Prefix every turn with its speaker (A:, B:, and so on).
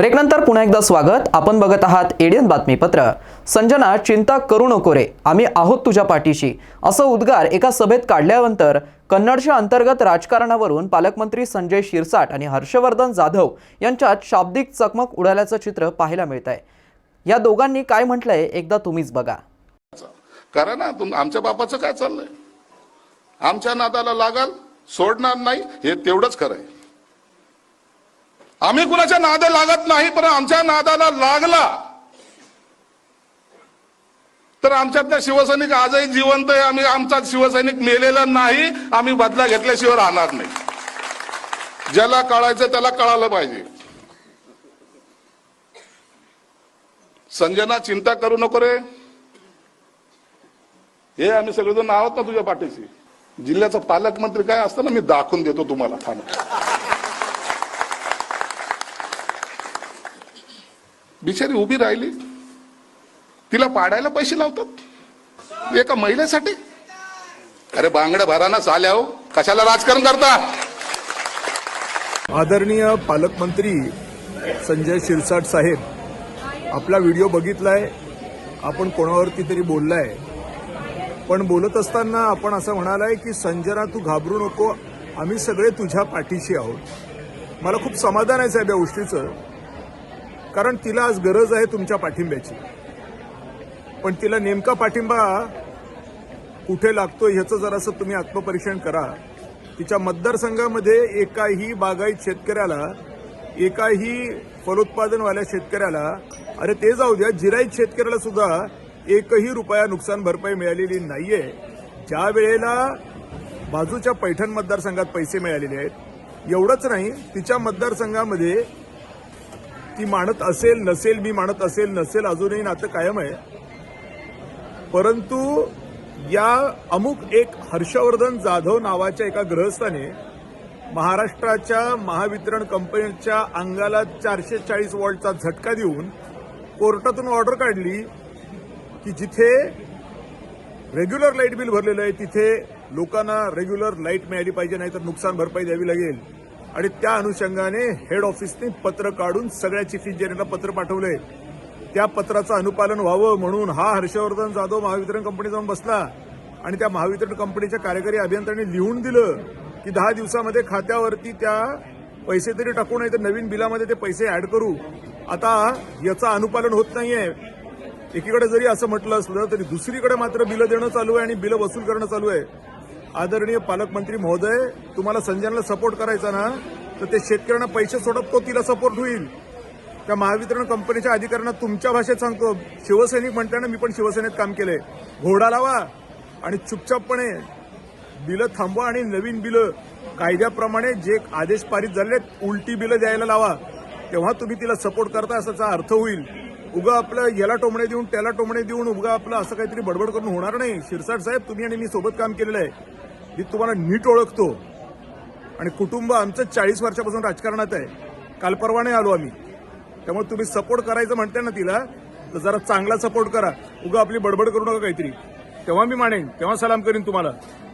A: ब्रेकनंतर पुन्हा एकदा स्वागत. आपण बघत आहात एडियन बातमीपत्र. संजना चिंता करू नको रे. आम्ही आहोत तुझ्या पाठीशी. असं उद्गार एका सभेत काढल्यानंतर कन्नडच्या अंतर्गत राजकारणावरून पालकमंत्री संजय शिरसाट आणि हर्षवर्धन जाधव यांच्यात शाब्दिक चकमक उडाल्याचं चित्र पाहायला मिळत आहे या दोघांनी काय म्हटलंय एकदा तुम्हीच बघा.
B: करा ना तुम आमच्या बापाचं काय चाललंय? आमच्या नादाला लागाल सोडणार नाही हे तेवढंच खरंय. आम्ही कुणाच्या नादा लागत नाही पण आमच्या नादाला लागला. तर आमच्यातल्या शिवसैनिक आजही जिवंत आहे आम्ही आमचा शिवसैनिक मेलेला नाही आम्ही बदला घेतल्याशिवाय राहणार नाही. ज्याला कळायचं त्याला कळालं पाहिजे. संजना चिंता करू नको रे. हे आम्ही सगळेजण आहोत ना तुझ्या पाठीशी. जिल्ह्याचा पालकमंत्री काय असतं ना मी दाखवून देतो तुम्हाला. थांबा बिचारी उभी राहिली. तिला पाडायला पैसे लावतात. एका महिलेसाठी. अरे बांगड्या भराना चाल्या हो. कशाला राजकारण करता?
C: आदरणीय पालकमंत्री संजय शिरसाट साहेब आपला व्हिडिओ बघितलाय आपण कोणावरती तरी बोललाय. पण बोलत असताना आपण असं म्हणालाय की संजना तू घाबरू नको आम्ही सगळे तुझ्या पाठीशी आहोत. मला खूप समाधान आहे साहेब या गोष्टीचं. कारण तिला आज गरज आहे तुमच्या पाठिंब्याची. पण तिला नेमका पाठिंबा कुठे लागतो ह्याचं जरासं तुम्ही आत्मपरीक्षण करा. तिच्या मतदारसंघामध्ये एकाही बागायत शेतकऱ्याला एकाही फलोत्पादनवाल्या शेतकऱ्याला अरे ते जाऊ द्या जिराईत शेतकऱ्याला सुद्धा एकही रुपया नुकसान भरपाई मिळालेली नाहीये. ज्या वेळेला बाजूच्या पैठण मतदारसंघात पैसे मिळालेले आहेत एवढंच नाही तिच्या मतदारसंघामध्ये ती मानत असेल नसेल मी मानत असेल नसेल अजूनही नातं कायम आहे. परंतु या अमुक एक हर्षवर्धन जाधव नावाच्या एका ग्रहस्थाने महाराष्ट्राच्या महावितरण कंपनीच्या अंगाला चारशे चाळीस वॉल्टचा झटका देऊन कोर्टातून ऑर्डर काढली की जिथे रेग्युलर लाइट बिल भरलेलं आहे तिथे लोकांना रेग्युलर लाइट मिळाली पाहिजे नाहीतर नुकसान भरपाई द्यावी लागेल. आणि त्या अनुषंगाने हेड ऑफिसने पत्र काढून सगळ्या चीफ इंजिनियरला पत्र पाठवलंय त्या पत्राचं अनुपालन व्हावं म्हणून हा हर्षवर्धन जाधव महावितरण कंपनी जाऊन बसला. आणि त्या महावितरण कंपनीच्या कार्यकारी अभियंत्यांनी लिहून दिलं की दहा दिवसामध्ये खात्यावरती त्या पैसे तरी टाकू नाही तर नवीन बिलामध्ये ते पैसे ऍड करू. आता याचं अनुपालन होत नाहीये. एकीकडे जरी असं म्हटलं असलं तरी दुसरीकडे मात्र बिलं देणं चालू आहे आणि बिलं वसूल करणं चालू आहे. आदरणीय पालकमंत्री महोदय तुम्हाला संजयला सपोर्ट करायचा ना तर ते शेतकऱ्यांना पैसे सोडत तो तिला सपोर्ट होईल. त्या महावितरण कंपनीच्या अधिकाऱ्यांना तुमच्या भाषेत सांगतो. शिवसैनिक म्हणताना मी पण शिवसेनेत काम केलंय. घोडा लावा आणि चुपचापपणे बिलं थांबवा आणि नवीन बिलं कायद्याप्रमाणे जे आदेश पारित झाले उलटी बिलं द्यायला लावा. तेव्हा तुम्ही तिला सपोर्ट करता असाचा अर्थ होईल. उगा आपलं याला टोमणे देऊन त्याला टोमणे देऊन उगा आपलं असं काहीतरी बडबड करून होणार नाही. शिरसाट साहेब तुम्ही आणि मी सोबत काम केलेलं आहे. मी तुम्हाला नीट ओळखतो. आणि कुटुंब आमचं चाळीस वर्षापासून राजकारणात आहे. काल परवा नाही आलो आम्ही. त्यामुळे तुम्ही सपोर्ट करायचं म्हणताय ना तिला तर जरा चांगला सपोर्ट करा. उगा आपली बडबड करू नका काहीतरी. तेव्हा मी मानेन तेव्हा सलाम करीन तुम्हाला.